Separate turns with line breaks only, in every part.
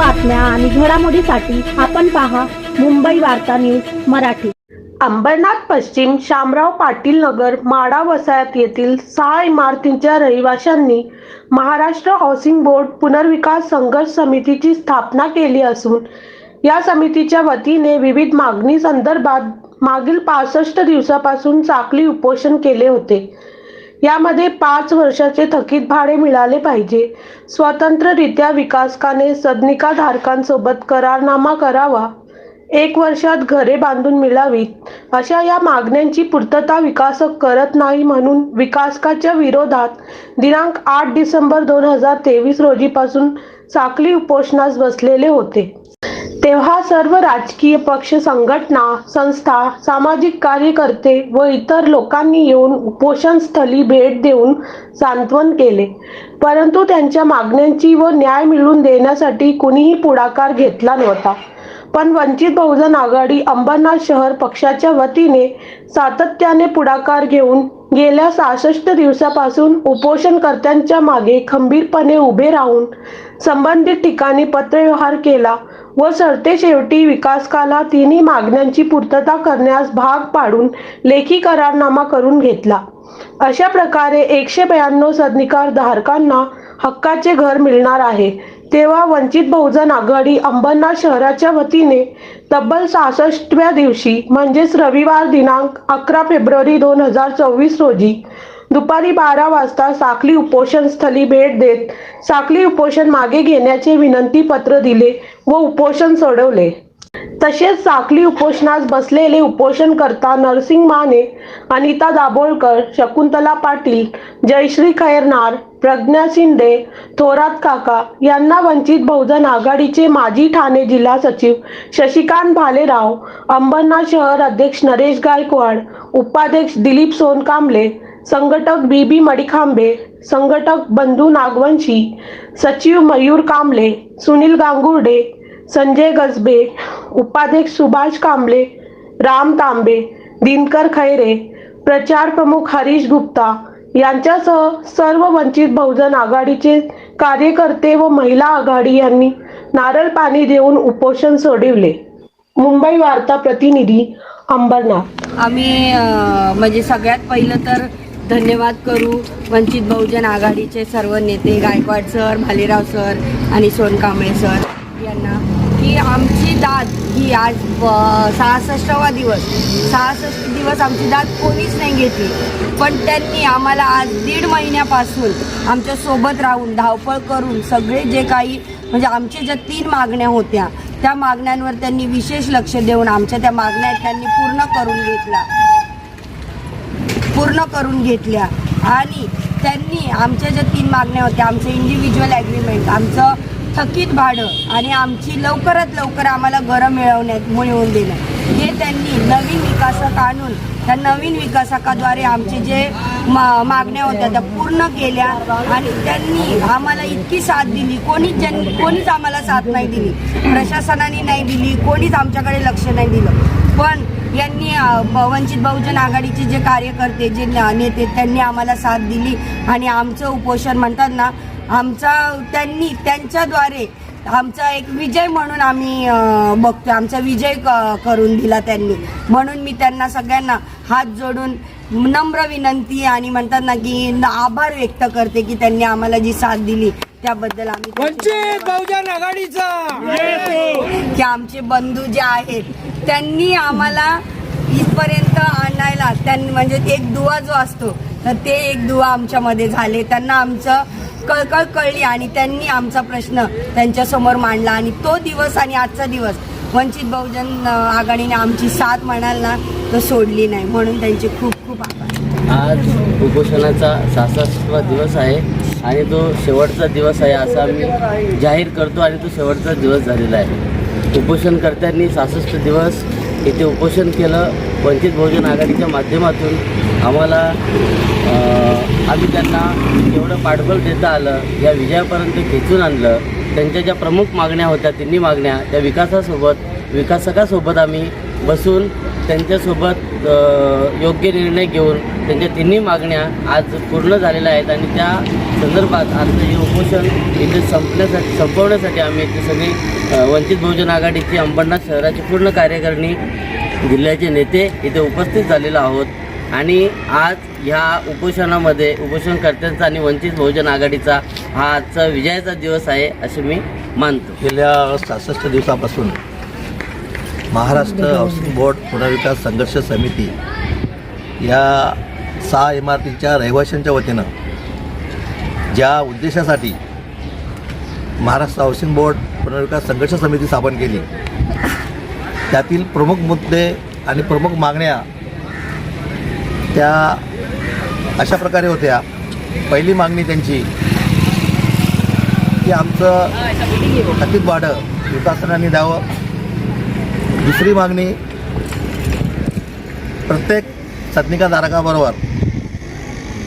बातम्या आणि घडामोडीसाठी आपण पहा मुंबई वार्ता न्यूज मराठी.
अंबरनाथ पश्चिम शामराव पाटील नगर माडा वसाहत येथील सहा इमारतींच्या रहिवाशांनी महाराष्ट्र हाऊसिंग बोर्ड पुनर्विकास संघर्ष समितीची स्थापना केली असून या समितीच्या वतीने विविध मागणी संदर्भात मागील पासष्ट दिवसापासून चाकली उपोषण केले होते. यामध्ये पाच वर्षाचे थकीत भाडे मिळाले पाहिजे. स्वतंत्ररित्या विकासकाने सदनिका धारकांसोबत करारनामा करावा. एक वर्षात घरे बांधून मिळावीत. अशा या मागण्यांची पूर्तता विकासक करत नाही म्हणून विकासकाच्या विरोधात दिनांक आठ डिसेंबर दोन हजार तेवीस रोजीपासून चाकली उपोषणास बसलेले होते. तेव्हा सर्व राजकीय पक्ष संघटना संस्था सामाजिक कार्यकर्ते व इतर लोकांनी येऊन उपोषणस्थळी भेट देऊन सांत्वन केले. परंतु त्यांच्या मागण्यांची व न्याय मिळवून देण्यासाठी कुणीही पुढाकार घेतला नव्हता. पण वंचित बहुजन आघाडी अंबरनाथ शहर पक्षाच्या वतीने सातत्याने पुढाकार घेऊन गेल्या सहासष्ट दिवसापासून उपोषणकर्त्यांच्या मागे खंबीरपणे उभे राहून संबंधित ठिकाणी पत्रव्यवहार केला. व सरते शेवटी विकासकाला तिन्ही मागण्यांची पूर्तता करण्यास भाग पाडून लेखी करारनामा करून घेतला. अशा प्रकारे एकशे ब्याण्णव सदनिकार धारकांना हक्काचे घर मिळणार आहे. तेव्हा वंचित बहुजन आघाडी अंबरनाथ शहराच्या वतीने तब्बल सहासष्टव्या दिवशी म्हणजेच रविवार दिनांक अकरा फेब्रुवारी दोन हजार चोवीस रोजी दुपारी बारा वाजता साखली उपोषण स्थळी भेट देत साखली उपोषण मागे घेण्याचे विनंती पत्र दिले व उपोषण सोडवले. तसेच साखली उपोषणास बसलेले उपोषणकर्ता नरसिंग माने अनिता दाभोळकर शकुंतला पाटील जयश्री खैरनार प्रज्ञा शिंदे थोरात काका यांना वंचित बहुजन आघाडीचे माजी ठाणे जिल्हा सचिव शशिकांत भालेराव अंबरनाथ शहर अध्यक्ष नरेश गायकवाड उपाध्यक्ष दिलीप सोनकांबले संघटक बी बी मडिखांबे संघटक बंधू नागवंशी सचिव मयूर कांबळे सुनील गांगुर्डे संजय गजबे उपाध्यक्ष सुभाष कांबळे राम तांबे दिनकर खैरे प्रचार प्रमुख हरीश गुप्ता यांच्यासह सर्व वंचित बहुजन आघाडीचे कार्यकर्ते व महिला आघाडी यांनी नारळ पाणी देऊन उपोषण सोडविले. मुंबई वार्ता प्रतिनिधी अंबरनाथ.
आम्ही म्हणजे सगळ्यात पहिलं तर धन्यवाद करू वंचित बहुजन आघाडीचे सर्व नेते गायकवाड सर भालेराव सर आणि सोनकांबळे सर यांना की आमची दाद ही आज ब- सहासष्टावा दिवस. सहासष्ट दिवस आमची दाद कोणीच नाही घेतली. पण त्यांनी आम्हाला आज दीड महिन्यापासून आमच्यासोबत राहून धावपळ करून सगळे जे काही म्हणजे आमच्या ज्या तीन मागण्या होत्या त्या मागण्यांवर त्यांनी विशेष लक्ष देऊन आमच्या त्या मागण्या त्यांनी पूर्ण करून घेतला पूर्ण करून घेतल्या. आणि त्यांनी आमच्या ज्या तीन मागण्या होत्या आमचं इंडिव्हिज्युअल ॲग्रीमेंट आमचं थकीत भाडं आणि आमची लवकरात लवकर आम्हाला घरं मिळवण्यात मिळवून देणं हे त्यांनी नवीन विकासक आणून त्या नवीन विकासकाद्वारे आमचे जे मा मागण्या होत्या त्या पूर्ण केल्या. आणि त्यांनी आम्हाला इतकी साथ दिली. कोणीच ज्यांनी कोणीच आम्हाला साथ नाही दिली. प्रशासनाने नाही दिली. कोणीच आमच्याकडे लक्ष नाही दिलं. पण यांनी वंचित बहुजन आघाडीचे जे कार्यकर्ते जे नेते त्यांनी आम्हाला साथ दिली आणि आमचं उपोषण म्हणतात ना आमचा त्यांनी त्यांच्याद्वारे आमचा एक विजय म्हणून आम्ही बघतो आमचा विजय क- करून दिला त्यांनी. म्हणून मी त्यांना सगळ्यांना हात जोडून नम्र विनंती आणि म्हणतात ना की आभार व्यक्त करते की त्यांनी आम्हाला जी साथ दिली त्याबद्दल आम्ही
वंचित बहुजन आघाडीचा!
की आमचे बंधू जे आहेत त्यांनी आम्हाला इथपर्यंत आणायला त्यांनी म्हणजे एक दुवा जो असतो तर ते एक दुवा आमच्यामध्ये झाले. त्यांना आमचं कळकळ कळली आणि त्यांनी आमचा प्रश्न त्यांच्यासमोर मांडला आणि तो दिवस आणि आजचा दिवस वंचित बहुजन आघाडीने आमची साथ म्हणाल ना तर सोडली नाही. म्हणून त्यांचे खूप खूप आभार.
आज उपोषणाचा सहासष्टवा दिवस आहे आणि तो शेवटचा दिवस आहे असा आम्ही जाहीर करतो आणि तो शेवटचा दिवस झालेला आहे. उपोषणकर्त्यांनी सहासष्ट दिवस इथे उपोषण केलं. वंचित बहुजन आघाडीच्या माध्यमातून आम्हाला आम्ही त्यांना एवढं पाठबळ देता आलं या विजयापर्यंत खेचून आणलं. त्यांच्या ज्या प्रमुख मागण्या होत्या तिन्ही मागण्या त्या विकासासोबत विकासकासोबत आम्ही बसून त्यांच्यासोबत योग्य निर्णय घेऊन त्यांच्या तिन्ही मागण्या आज पूर्ण झालेल्या आहेत आणि त्या संदर्भात आमचं हे उपोषण इथे संपण्यासाठी संपवण्यासाठी आम्ही इथे सगळी वंचित बहुजन आघाडीची अंबरनाथ शहराची पूर्ण कार्यकारिणी जिल्ह्याचे नेते इथे उपस्थित झालेलो आहोत. आणि आज ह्या उपोषणामध्ये उपोषणकर्त्यांचा आणि वंचित बहुजन आघाडीचा हा आजचा विजयाचा दिवस आहे असे मी मानतो.
गेल्या सहासष्ट दिवसापासून महाराष्ट्र हाऊसिंग बोर्ड पुनर्विकास संघर्ष समिती या सहा इमारतींच्या रहिवाशांच्या वतीनं ज्या उद्देशासाठी महाराष्ट्र हाऊसिंग बोर्ड पुनर्विकास संघर्ष समिती स्थापन केली त्यातील प्रमुख मुद्दे आणि प्रमुख मागण्या त्या अशा प्रकारे होत्या. पहिली मागणी त्यांची की आमचं थकीत भाडं विकासनाने द्यावं. दुसरी मागणी प्रत्येक सदनिकाधारकाबरोबर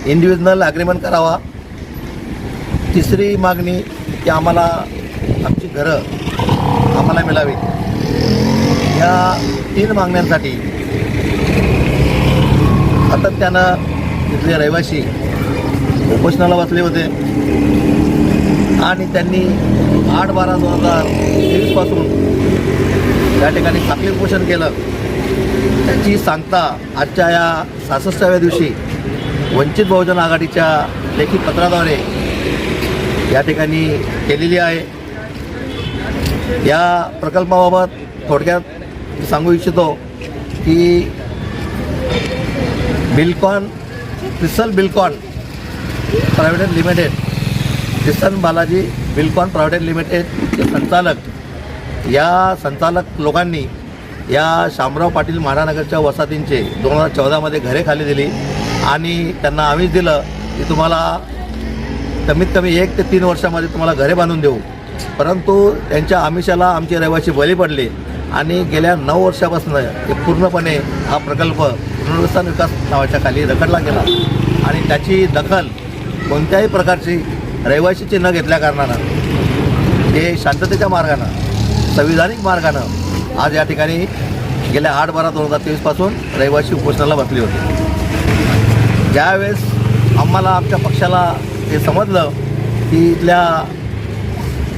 इंडिव्हिज्युअल ॲग्रीमेंट करावा. तिसरी मागणी की आम्हाला आमची घरं आम्हाला मिळावी. या तीन मागण्यांसाठी सातत्यानं तिथले रहिवासी उपोषणाला बसले होते. आणि त्यांनी आठ बारा दोन हजार तेवीसपासून या ठिकाणी साखळी पोषण केलं. त्याची सांगता आजच्या या सहासष्टाव्या दिवशी वंचित बहुजन आघाडीच्या लेखी पत्राद्वारे या ठिकाणी केलेली आहे. या प्रकल्पाबाबत थोडक्यात सांगू इच्छितो की Bilcon Crisil Bilcon private limited Kisan Balaji Bilcon private लिमिटेडचे संचालक या संचालक लोकांनी या शामराव पाटील महारानगरच्या वसाहतींचे दोन हजार चौदामध्ये घरे खाली दिली आणि त्यांना आम्हीच दिलं की तुम्हाला कमीत कमी एक ते तीन वर्षामध्ये तुम्हाला घरे बांधून देऊ. परंतु त्यांच्या आमिषाला आमचे रहिवासी बळी पडले आणि गेल्या नऊ वर्षापासून पूर्णपणे हा प्रकल्प पुनर्वसन विकास नावाच्या खाली रखडला गेला. आणि त्याची दखल कोणत्याही प्रकारची रहिवाशीची न घेतल्या कारणानं हे शांततेच्या मार्गानं संविधानिक मार्गानं आज या ठिकाणी गेल्या आठ बारा दोन हजार तेवीसपासून रहिवासी उपोषणाला बसली होती. ज्यावेळेस आम्हाला आमच्या पक्षाला हे समजलं की इथल्या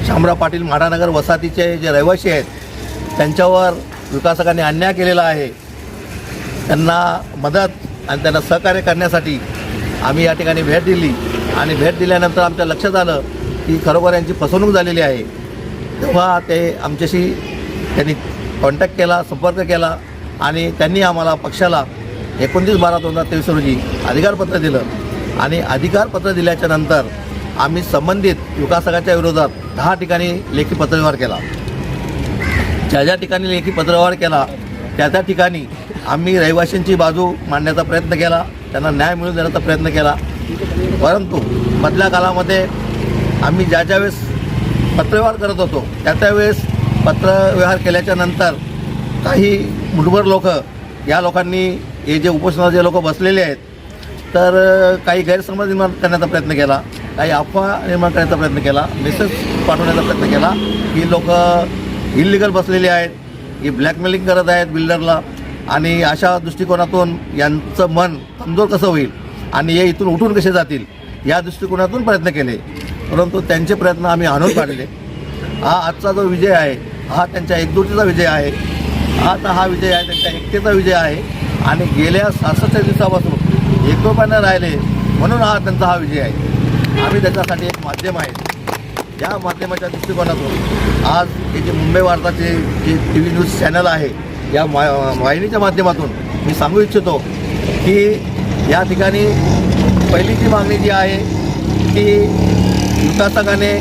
शामराव पाटील म्हाडानगर वसाहतीचे जे रहिवासी आहेत त्यांच्यावर विकासकांनी अन्याय केलेला आहे. त्यांना मदत आणि त्यांना सहकार्य करण्यासाठी आम्ही या ठिकाणी भेट दिली आणि भेट दिल्यानंतर आमच्या लक्षात आलं की खरोखर यांची फसवणूक झालेली आहे. तेव्हा ते आमच्याशी त्यांनी कॉन्टॅक्ट केला संपर्क केला आणि त्यांनी आम्हाला पक्षाला एकोणतीस बारा दोन हजार तेवीस रोजी अधिकारपत्र दिलं. आणि अधिकारपत्र दिल्याच्या नंतर आम्ही संबंधित विकासकाच्या विरोधात दहा ठिकाणी लेखी पत्रव्यवहार केला. ज्या ज्या ठिकाणी लेखी पत्रव्यवहार केला त्या त्या ठिकाणी आम्ही रहिवाशांची बाजू मांडण्याचा प्रयत्न केला त्यांना न्याय मिळवून देण्याचा प्रयत्न केला. परंतु मधल्या काळामध्ये आम्ही ज्या ज्या वेळेस पत्रव्यवहार करत होतो. त्या त्यावेळेस पत्रव्यवहार केल्याच्यानंतर काही मुठभर लोक या लोकांनी हे जे उपोषणाला जे लोक बसलेले आहेत तर काही गैरसमज निर्माण करण्याचा प्रयत्न केला. काही अफवा निर्माण करण्याचा प्रयत्न केला. मेसेज पाठवण्याचा प्रयत्न केला. की लोक इलिगल बसलेली आहेत. ही ब्लॅकमेलिंग करत आहेत बिल्डरला आणि अशा दृष्टिकोनातून यांचं मन कमजोर कसं होईल? आणि हे इथून उठून कसे जातील? या दृष्टिकोनातून प्रयत्न केले. परंतु त्यांचे प्रयत्न आम्ही आणून पाडले हा आजचा जो विजय आहे हा त्यांच्या एकजुटीचा विजय आहे. आता हा विजय आहे त्यांच्या एकतेचा विजय आहे. आणि गेल्या सहासष्ट दिवसापासून एकोप्यानं राहिले म्हणून हा त्यांचा हा विजय आहे. आम्ही त्याच्यासाठी एक माध्यम आहे. या माध्यमाच्या दृष्टिकोनातून आज हे जे मुंबई वार्ताचे जे टी व्ही न्यूज चॅनल आहे या मा वाहिनीच्या माध्यमातून मी सांगू इच्छितो की या ठिकाणी पहिली जी मागणी जी आहे की विकासकाने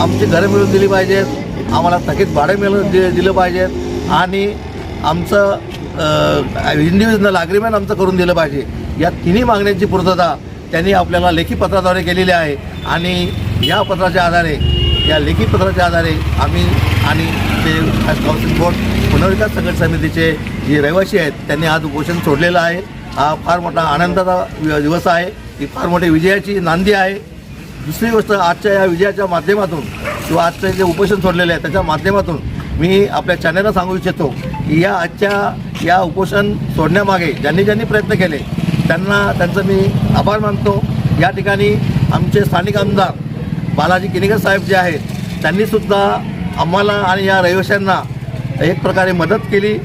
आमची घरं मिळून दिली पाहिजेत आम्हाला थकीत भाडं मिळून दि दिलं पाहिजेत आणि आमचं इंडिव्हिज्युअल अग्रीमेंट आमचं करून दिलं पाहिजे. या तिन्ही मागण्यांची पूर्तता त्यांनी आपल्याला लेखी पत्राद्वारे केलेली आहे. आणि या पत्राच्या आधारे या लेखी पत्राच्या आधारे आम्ही आणि ते हाऊसिंग बोर्ड पुनर्विकास संघट समितीचे जे रहिवासी आहेत त्यांनी आज उपोषण सोडलेलं आहे. हा फार मोठा आनंदाचा दिवस आहे. ही फार मोठी विजयाची नांदी आहे. दुसरी गोष्ट आजच्या या विजयाच्या माध्यमातून किंवा आजचं जे उपोषण सोडलेलं आहे त्याच्या माध्यमातून मी आपल्या चॅनलला सांगू इच्छितो की या आजच्या या उपोषण सोडण्यामागे ज्यांनी ज्यांनी प्रयत्न केले त्यांना त्यांचं मी आभार मानतो. या ठिकाणी आमचे स्थानिक आमदार बालाजी किनेकर साहेब जे आहेत त्यांनीसुद्धा आम्हाला आणि या रहिवाशांना एक प्रकारे मदत केली.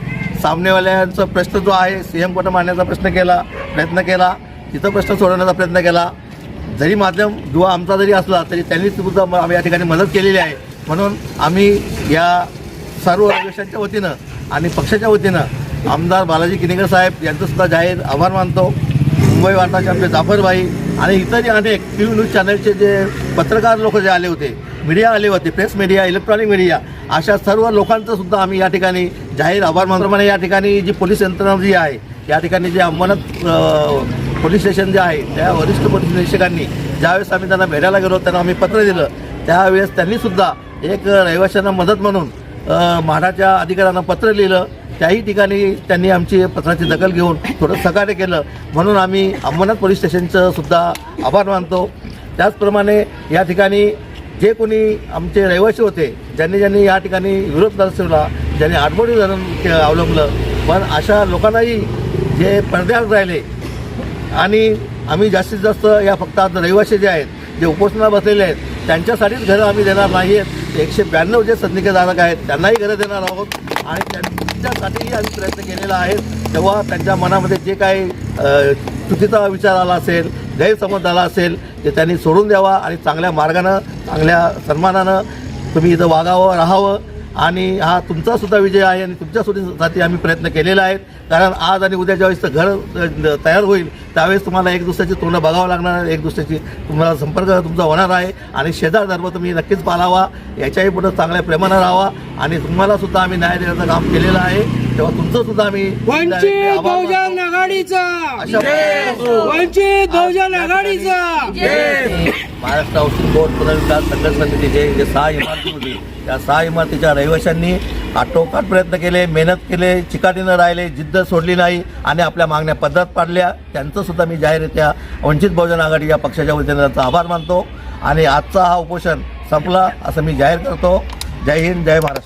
सामनेवाल्यांचा प्रश्न जो आहे सी एम कोटं मारण्याचा प्रश्न केला प्रयत्न केला. तिथं प्रश्न सोडवण्याचा प्रयत्न केला. जरी माध्यम दुवा आमचा जरी असला तरी त्यांनी सुद्धा आम्ही या ठिकाणी मदत केलेली आहे. म्हणून आम्ही या सर्व रहिवाशांच्या वतीनं आणि पक्षाच्या वतीनं आमदार बालाजी किनेकर साहेब यांचंसुद्धा जाहीर आभार मानतो. मुंबई वार्ताचे आमचे जाफरबाई आणि इतरही अनेक टी व्ही न्यूज चॅनलचे जे पत्रकार लोक जे आले होते मीडिया आले होते प्रेस मीडिया इलेक्ट्रॉनिक मीडिया अशा सर्व लोकांचं सुद्धा आम्ही या ठिकाणी जाहीर आभार मानप्रमाणे या ठिकाणी जी पोलीस यंत्रणा जी आहे या ठिकाणी जे अंमनात पोलीस स्टेशन जे आहे त्या वरिष्ठ पोलीस निरीक्षकांनी ज्यावेळेस आम्ही त्यांना भेटायला गेलो त्यांना आम्ही पत्र दिलं त्यावेळेस त्यांनीसुद्धा एक रहिवाशांना मदत म्हणून म्हाडाच्या अधिकाऱ्यांना पत्र लिहिलं. त्याही ठिकाणी त्यांनी आमची पत्राची दखल घेऊन थोडं सहकार्य केलं. म्हणून आम्ही अंबरनाथ पोलीस स्टेशनचं सुद्धा आभार मानतो. त्याचप्रमाणे या ठिकाणी जे कोणी आमचे रहिवासी होते ज्यांनी ज्यांनी या ठिकाणी विरोध दर्शवला ज्यांनी आडमोडी धरण अवलंबलं पण अशा लोकांनाही जे पडद्यावर राहिले. आणि आम्ही जास्तीत जास्त या फक्त आता रहिवासी जे आहेत जे उपोषणाला बसलेले आहेत त्यांच्यासाठीच घरं आम्ही देणार नाही आहेत. एकशे ब्याण्णव जे सदनिकेधारक आहेत त्यांनाही घरं देणार आहोत. आणि त्यांच्यासाठीही आम्ही प्रयत्न केलेला आहे. तेव्हा त्यांच्या मनामध्ये जे काही चुकीचा विचार आला असेल गैरसमज आला असेल ते त्यांनी सोडून द्यावा आणि चांगल्या मार्गानं चांगल्या सन्मानानं तुम्ही इथं वागावं राहावं. आणि हा तुमचासुद्धा विजय आहे आणि तुमच्यासाठी आम्ही प्रयत्न केलेला आहेत कारण आज आणि उद्या ज्यावेळेस घर तयार होईल. त्यावेळेस तुम्हाला एक दुसऱ्याची तोंडं बघावं लागणार एक दुसऱ्याची तुम्हाला संपर्क तुमचा होणार आहे. आणि शेजार धर्म तुम्ही नक्कीच पाळावा. याच्याही पुढं चांगल्या प्रेमानं राहावा. आणि तुम्हालासुद्धा आम्ही न्याय देण्याचं काम केलेलं आहे. तेव्हा तुमचं सुद्धा आम्ही
वंचित. बहुजन आघाडीचा. वंचित बहुजन आघाडीचा.
महाराष्ट्र हाऊसिंग बोर्ड पुनर्विकास संघर्ष समितीचे जे सहा इमारती होती त्या सहा इमारतीच्या रहिवाशांनी आटोकाट प्रयत्न केले मेहनत केले चिकाटीनं राहिले जिद्द सोडली नाही आणि आपल्या मागण्या पद्धत पाडल्या. त्यांचं सुद्धा मी जाहीररित्या वंचित बहुजन आघाडी या पक्षाच्या वतीनं त्यांचा आभार मानतो. आणि आजचा हा उपोषण संपला असं मी जाहीर करतो. जय हिंद जय महाराष्ट्र.